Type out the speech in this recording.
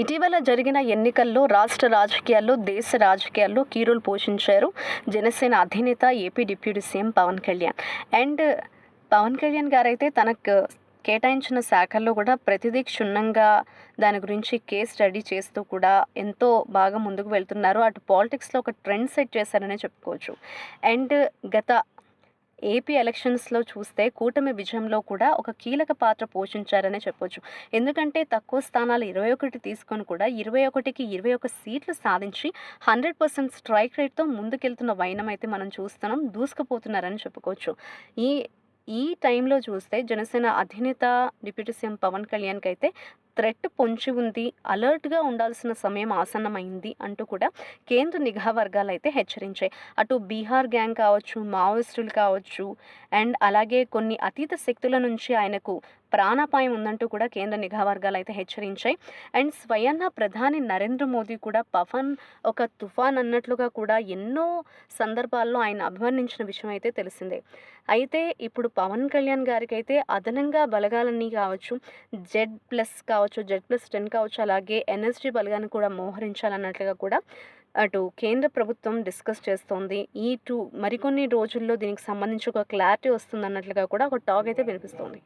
ఇటీవల జరిగిన ఎన్నికల్లో రాష్ట్ర రాజకీయాల్లో దేశ రాజకీయాల్లో కీరోలు పోషించారు జనసేన అధినేత AP deputy CM Pawan Kalyan. And Pawan Kalyan గారైతే తనకు కేటాయించిన శాఖల్లో కూడా ప్రతిదీ క్షుణ్ణంగా దాని గురించి కేస్ స్టడీ చేస్తూ కూడా ఎంతో బాగా ముందుకు వెళ్తున్నారు. అటు పాలిటిక్స్లో ఒక ట్రెండ్ సెట్ చేశారనే చెప్పుకోవచ్చు. అండ్ గత ఏపీ ఎలక్షన్స్లో చూస్తే కూటమి విజయంలో కూడా ఒక కీలక పాత్ర పోషించారనే చెప్పొచ్చు. ఎందుకంటే తక్కువ స్థానాలు ఇరవై ఒకటి తీసుకొని కూడా ఇరవై ఒకటికి ఇరవై ఒక సీట్లు సాధించి హండ్రెడ్ పర్సెంట్ స్ట్రైక్ రేట్తో ముందుకెళ్తున్న వైనం అయితే మనం చూస్తున్నాం. దూసుకుపోతున్నారని చెప్పుకోవచ్చు. ఈ ఈ టైంలో చూస్తే జనసేన అధినేత డిప్యూటీ సీఎం పవన్ కళ్యాణ్కి అయితే థ్రెట్ పొంచి ఉంది అలర్ట్గా ఉండాల్సిన సమయం ఆసన్నమైంది అంటూ కూడా కేంద్ర నిఘా వర్గాలు అయితే హెచ్చరించాయి. అటు బీహార్ గ్యాంగ్ కావచ్చు మావోయిస్టులు కావచ్చు అండ్ అలాగే కొన్ని అతీత శక్తుల నుంచి ఆయనకు ప్రాణాపాయం ఉందంటూ కూడా కేంద్ర నిఘా వర్గాలు అయితే హెచ్చరించాయి. అండ్ స్వయాన ప్రధాని నరేంద్ర మోదీ కూడా పవన్ ఒక తుఫాన్ అన్నట్లుగా కూడా ఎన్నో సందర్భాల్లో ఆయన అభివర్ణించిన విషయం అయితే తెలిసిందే. అయితే ఇప్పుడు పవన్ కళ్యాణ్ గారికి అయితే అదనంగా బలగాలన్నీ కావచ్చు జెడ్ ప్లస్ కావచ్చు జెడ్ ప్లస్ టెన్ కావచ్చు అలాగే ఎన్ఎస్జీ బలగాన్ని కూడా మోహరించాలన్నట్లుగా కూడా అటు కేంద్ర ప్రభుత్వం డిస్కస్ చేస్తోంది. ఈ టూ మరికొన్ని రోజుల్లో దీనికి సంబంధించి ఒక క్లారిటీ వస్తుంది అన్నట్లుగా కూడా ఒక టాక్ అయితే వినిపిస్తోంది.